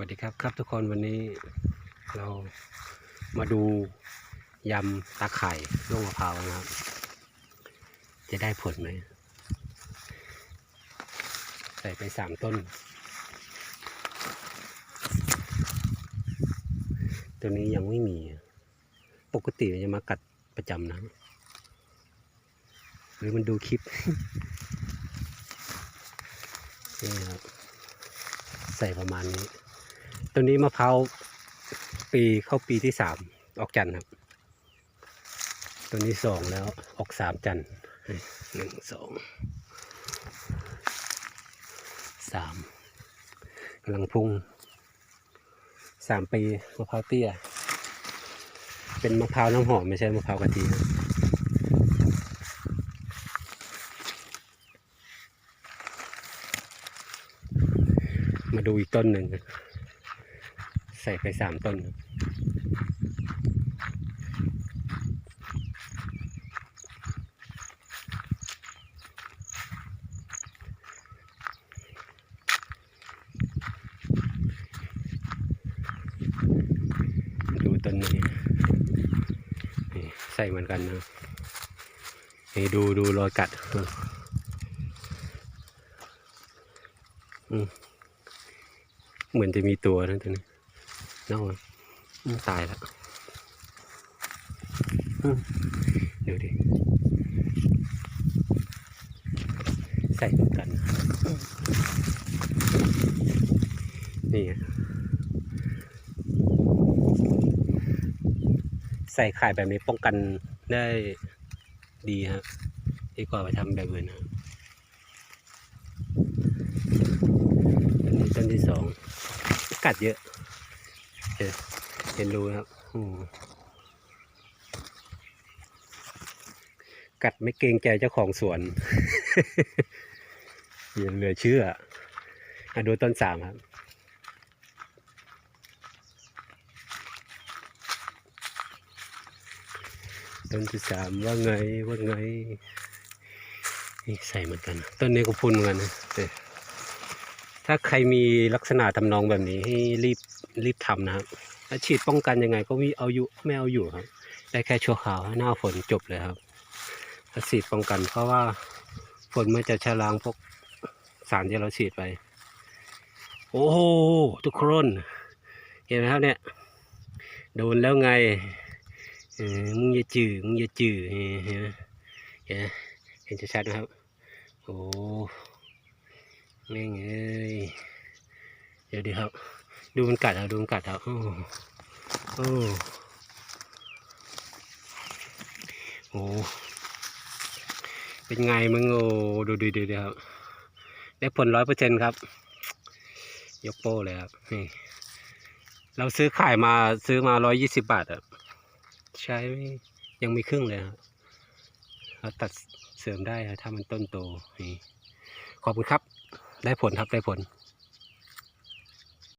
วัสดีครับครับทุกคนวันนี้เรามาดูยำตาไข่ลูกมะพร้าวนะครับ จะได้ผลไหมใส่ไปสามต้น ตัวนี้ยังไม่มี ปกติมันจะมากัดประจำนะ หรือมันดูคลิปนี่ครับใส่ประมาณนี้ ตัวนี้มะพร้าวปีเข้าปีที่สามออกจันทร์ครับ ตัวนี้สองแล้วออกสามจันทร์หนึ่งสองสามกำลังพุ่งสามปีมะพร้าวเตี้ย เป็นมะพร้าวน้ำหอมไม่ใช่มะพร้าวกะทินะมาดูอีกต้นหนึ่ง ใส่ไปสามต้นดูต้นนี้ใส่เหมือนกันนะนี่ดูดูรอยกัดอืมเหมือนจะมีตัวนะตัวนี้ น่าอะอืมตายแล้วอืมดูดิ ใส่เหมือนกัน นี่ไงใส่ไข่แบบนี้ป้องกันได้ดีฮะดีกว่าไปทำแบบอื่นฮะอันนี้ต้นที่สองกัดเยอะ เห็นรูนะครับกัดไม่เกรงใจเจ้าของสวนย่าเหลือเชื่ออะดูต้นสามครับต้นที่สามว่าไงว่าไง นี่ใส่เหมือนกัน ต้นนี้ก็พุ่นเหมือนกันนะแต่ ถ้าใครมีลักษณะทำนองแบบนี้ให้รีบรีบทำนะครับถ้าฉีดป้องกันยังไงก็มีเอาอยู่ไม่เอาอยู่ครับ ได้แค่ชั่วคราวหน้าฝนจบเลยครับถ้าฉีดป้องกันเพราะว่าฝนมันจะชะล้างพวกสารที่เราฉีดไป โอ้โหทุกคนเห็นไหมครับเนี่ยโดนแล้วไงมึงอย่าจื้อมึงอย่าจื้อเห็นไหมเห็นไหมเห็นชัดๆนะครับ โอ้แม่งเอ้ย เดี๋ยวดีครับ ดูมันกัดครับดูมันกัดครับโอ้โอ้โอ้เป็นไงมึงโอ้ดูดูดูดูครับ ได้ผลร้อยเปอร์เซ็นต์ครับ ยกโป้เลยครับนี่เราซื้อขายมาซื้อมาร้อยยี่สิบบาทอะใช้ยังม่ครึ่งเลยครับเราตัดเสริมได้ถ้ามันต้นโตนี่ขอบคุณครับ ได้ผลครับได้ผล